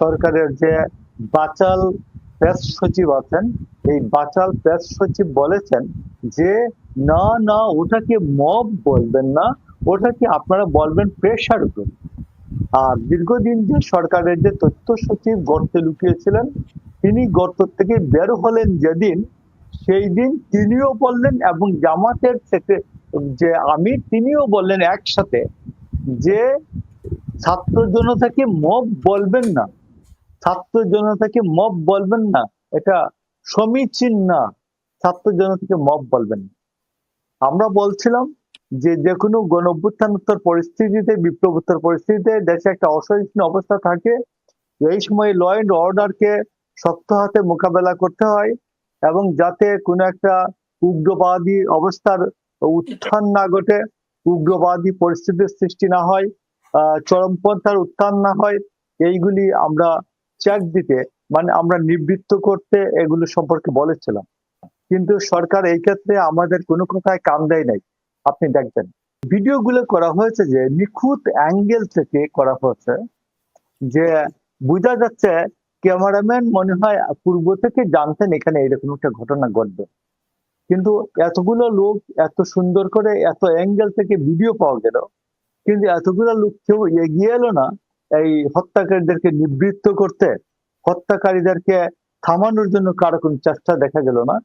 সরকারের যে বাচাল প্রেস সচিব আছেন, এই বাচাল প্রেস সচিব বলেছেন যে, না না, ওটাকে মব বলবেন না, ওটাকে আপনারা বলবেন প্রেশার গ্রুপ আর দীর্ঘদিন যে সরকারের যে তথ্য সচিব গর্তে লুকিয়েছিলেন, তিনি গর্ত থেকে বের হলেন যেদিন সেই দিন তিনিও বললেন এবং জামাতের থেকে যে আমি, তিনিও বললেন একসাথে যে ছাত্র জনতাকে মব বলবেন না। ছাত্র জনতাকে মব বলবেন না? এটা সমীচীন না। ছাত্র জনতাকে মব বলবেন আমরা বলছিলাম যে যে কোনো গণ অভ্যুত্থানোত্তর পরিস্থিতিতে, বিপ্লবোত্তর পরিস্থিতিতে দেশে একটা অসহিষ্ণু অবস্থা থাকে। এই সময় ল অ্যান্ড অর্ডারকে শক্ত হাতে মোকাবেলা করতে হয় এবং যাতে কোনো একটা উগ্রবাদী অবস্থার উত্থান না ঘটে, উগ্রবাদী পরিস্থিতির সৃষ্টি না হয়, আহ, চরমপন্থার উত্থান না হয়, এইগুলি আমরা চেক দিতে মানে আমরা নিবৃত্ত করতে এগুলো সম্পর্কে বলেছিলাম। কিন্তু সরকার এই ক্ষেত্রে আমাদের কোনো কথায় কান দেয় নাই। আপনি দেখবেন। ভিডিওগুলো করা হয়েছে যে নিখুঁত অ্যাঙ্গেল থেকে করা হয়েছে যে বোঝা যাচ্ছে ক্যামেরাম্যান মনে হয় পূর্ব থেকে জানতেন এখানে এরকম একটা ঘটনা ঘটবে। কিন্তু এতগুলো লোক এত সুন্দর করে এত অ্যাঙ্গেল থেকে ভিডিও পাওয়া গেল। কিন্তু এতগুলো লোক কেউ এগিয়ে এলো না। এই হত্যাকারীদেরকে নিবৃত্ত করতে হত্যাকারীদেরকে থামানোর জন্য কারও কোনো চেষ্টা দেখা গেল না।